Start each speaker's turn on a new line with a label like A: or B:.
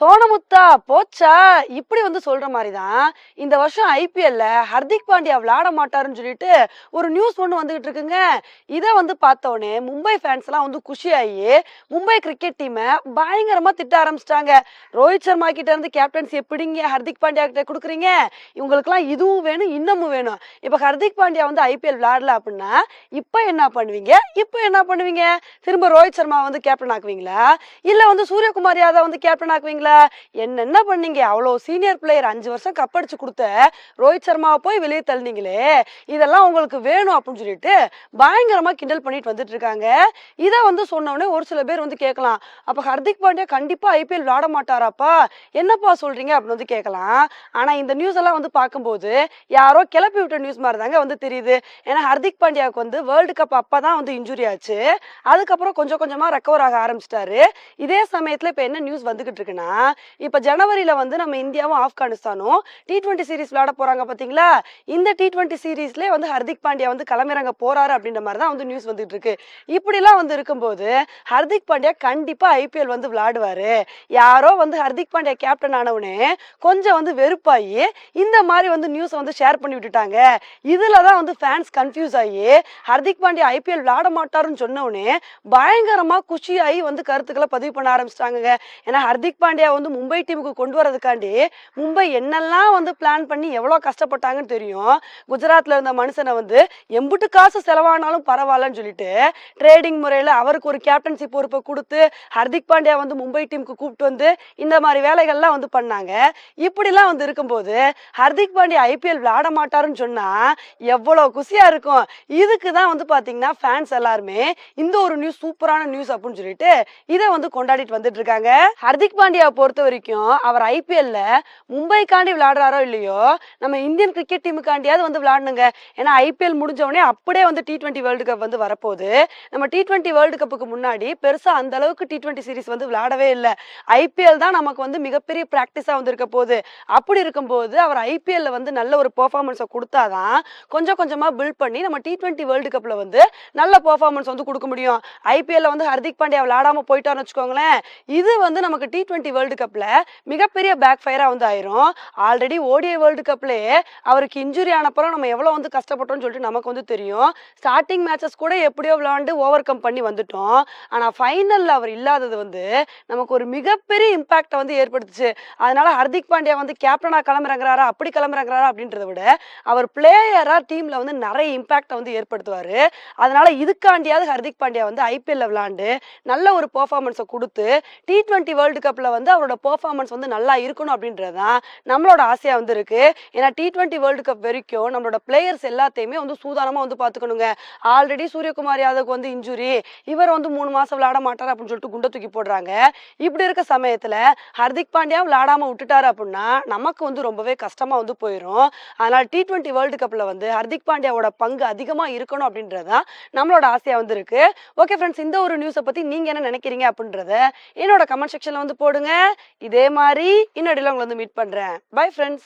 A: சோனமுத்தா போச்சா? இப்படி வந்து சொல்ற மாதிரி தான் இந்த வருஷம் ஐபிஎல்ல ஹர்திக் பாண்டியா விளையாட மாட்டாருன்னு சொல்லிட்டு ஒரு நியூஸ் ஒன்று வந்துகிட்டு இருக்குங்க. இதை வந்து பார்த்தோன்னே மும்பை ஃபேன்ஸ் எல்லாம் வந்து குஷியாகி மும்பை கிரிக்கெட் டீமை பயங்கரமா திட்ட ஆரம்பிச்சிட்டாங்க. ரோஹித் சர்மா கிட்ட இருந்து கேப்டன்ஸ் எப்படிங்க ஹர்திக் பாண்டியா கிட்ட கொடுக்குறீங்க. இவங்களுக்குலாம் இதுவும் வேணும் இன்னமும் வேணும். இப்போ ஹர்திக் பாண்டியா வந்து ஐபிஎல் விளையாடல அப்படின்னா இப்போ என்ன பண்ணுவீங்க? இப்போ என்ன பண்ணுவீங்க? திரும்ப ரோஹித் சர்மா வந்து கேப்டன் ஆக்குவீங்களா? இல்ல வந்து சூரியகுமார் யாதவ் வந்து கேப்டன் ஆக்குவீங்களா? என்னென்ன பண்ணீங்க? அவ்வளோ சீனியர் பிளேயர் அஞ்சு வருஷம் கப் அடிச்சு கொடுத்த ரோஹித் சர்மாவை போய் வெளியே தள்ளினீங்களே. இதெல்லாம் உங்களுக்கு வேணும் அப்படின்னு சொல்லிட்டு பயங்கரமா கிண்டல் பண்ணிட்டு வந்துட்டு இருக்காங்க. இதை வந்து சொன்ன ஒரு சில பேர் வந்து கேட்கலாம். அப்ப ஹர்திக் பாண்டியா கண்டிப்பா ஐபிஎல் விளாட மாட்டாராப்பா? என்னப்பா சொல்றீங்க? அப்படின்னு வந்து கேட்கலாம். ஆனா இந்த நியூஸ் எல்லாம் வந்து பார்க்கும்போது யாரோ கிளப்பி விட்ட நியூஸ் மாதிரி தாங்க வந்து தெரியுது. ஏன்னா ஹர்திக் பாண்டியாவுக்கு வந்து வேர்ல்டு கப் அப்பதான் வந்து இன்ஜுரி ஆச்சு. அதுக்கப்புறம் கொஞ்சம் கொஞ்சமா ரெக்கவர் ஆக ஆரம்பிச்சிட்டாரு. இதே சமயத்துல இப்ப என்ன நியூஸ் வந்துகிட்டு இருக்குன்னா இப்ப ஜனவரியில வந்து நம்ம இந்தியாவும் ஆப்கானிஸ்தானும் டி டுவெண்ட்டி சீரிஸ் விளையாட போறாங்க பாத்தீங்களா? இந்த டி டுவெண்ட்டி சீரீஸ்ல வந்து ஹர்திக் பாண்டியா வந்து களமிறங்க போறாரு அப்படின்ற மாதிரி தான் வந்து நியூஸ் வந்துட்டு இருக்கு. இப்படிலாம் வந்து இருக்கும்போது ஹர்திக் பாண்டியா கண்டிப்பா ஐபிஎல் வந்து விளையாடுவாரு. யாரோ வந்து ஹர்திக் பாண்டியா கேப்டன் ஆனவுடனே கொஞ்சம் வந்து வெறுப்பாகி இந்த மாதிரி வந்து நியூஸ் வந்து ஷேர் பண்ணி விட்டுட்டாங்க. இதில் தான் வந்து ஃபேன்ஸ் கன்ஃபியூஸ் ஆகி ஹர்திக் பாண்டியா ஐபிஎல் விளையாட மாட்டாருன்னு சொன்ன உடனே பயங்கரமா குஷியாகி வந்து கருத்துக்களை பதிவு பண்ண ஆரம்பிச்சிட்டாங்க ஏன்னா ஹர்திக் பாண்டியா வந்து மும்பை டீமுக்கு கொண்டு வரதுக்காண்டி மும்பை என்னெல்லாம் வந்து பிளான் பண்ணி எவ்வளோ கஷ்டப்பட்டாங்கன்னு தெரியும். குஜராத்தில் இருந்த மனுஷனை வந்து எம்புட்டு காசு செலவானாலும் பரவாயில்லன்னு சொல்லிட்டு ட்ரேடிங் முறையில் அவருக்கு ஒரு கேப்டன்சி பொறுப்பை கொடுத்து ஹர்திக் பாண்டியா வந்து மும்பை டீமுக்கு கூப்பிட்டு வந்து இந்த மாதிரி வேலைகள்லாம் வந்து பண்ணாங்க. இப்படிலாம் வந்து இருக்கும்போது ஹர்திக் பாண்டியா ஐபிஎல் விளையாட மாட்டாருன்னு சொன்னால் எவ்வளோ குசியாக இருக்கும். இதுக்கு தான் வந்து பார்த்தீங்கன்னா ஃபேன்ஸ் எல்லாருமே இந்த ஒரு நியூஸ் சூப்பரான நியூஸ் அப்படின்னு சொல்லிட்டு இதை வந்து கொண்டாடிட்டு வந்துட்டு இருக்காங்க. ஹர்திக் பாண்டியா பொறுத்த வரைக்கும் அவர் ஐபிஎல்ல மும்பைக்காண்டி விளையாடுறாரோ இல்லையோ நம்ம இந்தியன் கிரிக்கெட் டீமுக்காண்டியாவது வந்து விளையாடணுங்க. ஏன்னா ஐபிஎல் முடிஞ்ச உடனே அப்படியே வந்து டி டுவெண்ட்டி வேர்ல்டு கப் வந்து வரப்போகுது. நம்ம டி டுவெண்ட்டி வேர்ல்டு கப்புக்கு முன்னாடி பெருசாக அந்த அளவுக்கு டி டுவெண்ட்டி சீரிஸ் வந்து விளையாடவே இல்லை. ஐபிஎல் தான் நமக்கு வந்து மிகப்பெரிய ப்ராக்டிஸாக வந்து இருக்க போகுது. அப்படி இருக்கும்போது அவர் ஐபிஎல்ல வந்து நல்ல ஒரு பெர்ஃபார்மன்ஸை கொடுத்தாதான் கொஞ்சம் கொஞ்சமாக பில்ட் பண்ணி நம்ம டி டுவெண்ட்டி வேர்ல்டு கப்பில் வந்து நல்ல பெர்ஃபார்மன்ஸ் வந்து கொடுக்க முடியும். ஐபிஎல்ல வந்து ஹர்திக் பாண்டியா விளையாடாமல் போயிட்டான்னு வச்சுக்கோங்களேன். இது வந்து நமக்கு டி டுவெண்ட்டி வேர்ல்டு வேர்ல்டு கப்பில் மிகப்பெரிய பேக் ஃபயராக வந்து ஆயிரும். ஆல்ரெடி ஓடிஐ வேர்ல்டு கப்லேயே அவருக்கு இன்ஜுரி ஆனப்பறம் நம்ம எவ்வளோ வந்து கஷ்டப்பட்டோம்னு சொல்லிட்டு நமக்கு வந்து தெரியும். ஸ்டார்டிங் மேட்சஸ் கூட எப்படியோ விளாண்டு ஓவர் கம் பண்ணி வந்துட்டோம். ஆனால் ஃபைனலில் அவர் இல்லாதது வந்து நமக்கு ஒரு மிகப்பெரிய இம்பாக்டை வந்து ஏற்படுத்துச்சு. அதனால ஹர்திக் பாண்டியா வந்து கேப்டனாக கிளம்புறங்கிறாரா அப்படி கிளம்புறங்கிறாரா அப்படின்றத விட அவர் பிளேயராக டீமில் வந்து நிறைய இம்பாக்டை வந்து ஏற்படுத்துவார். அதனால இதுக்காண்டியாவது ஹர்திக் பாண்டியா வந்து ஐபிஎல்ல விளையாண்டு நல்ல ஒரு பெர்ஃபார்மன்ஸை கொடுத்து டி ட்வெண்ட்டி வேர்ல்டு கப்பில் வந்து அவரோட பெர்ஃபார்மன்ஸ் வந்து நல்லா இருக்கணும் அப்படின்றது தான் நம்மளோட ஆசையாக வந்து இருக்குது ஏன்னா டி டுவெண்ட்டி வேர்ல்டு கப் வரைக்கும் நம்மளோட பிளேயர்ஸ் எல்லாத்தையுமே வந்து சூதானமாக வந்து பார்த்துக்கணுங்க. ஆல்ரெடி சூரியகுமார் யாதவுக்கு வந்து இன்ஜுரி இவர் வந்து மூணு மாதம் விளையாட மாட்டார் அப்படின்னு சொல்லிட்டு குண்டை தூக்கி போடுறாங்க. இப்படி இருக்க சமயத்தில் ஹர்திக் பாண்டியா விளாடாமல் விட்டுட்டாரு அப்படின்னா நமக்கு வந்து ரொம்பவே கஷ்டமாக வந்து போயிடும் அதனால் டி ட்வெண்ட்டி வேர்ல்டு கப்பில் வந்து ஹர்திக் பாண்டியாவோட பங்கு அதிகமாக இருக்கணும் அப்படின்றது தான் நம்மளோட ஆசையாக வந்து இருக்குது ஓகே ஃப்ரெண்ட்ஸ் இந்த ஒரு நியூஸை பற்றி நீங்கள் என்ன நினைக்கிறீங்க அப்படின்றத என்னோட கமெண்ட் செக்ஷனில் வந்து போடுங்க. இதே மாதிரி இன்னடியில் உங்களை வந்து மீட் பண்றேன். Bye friends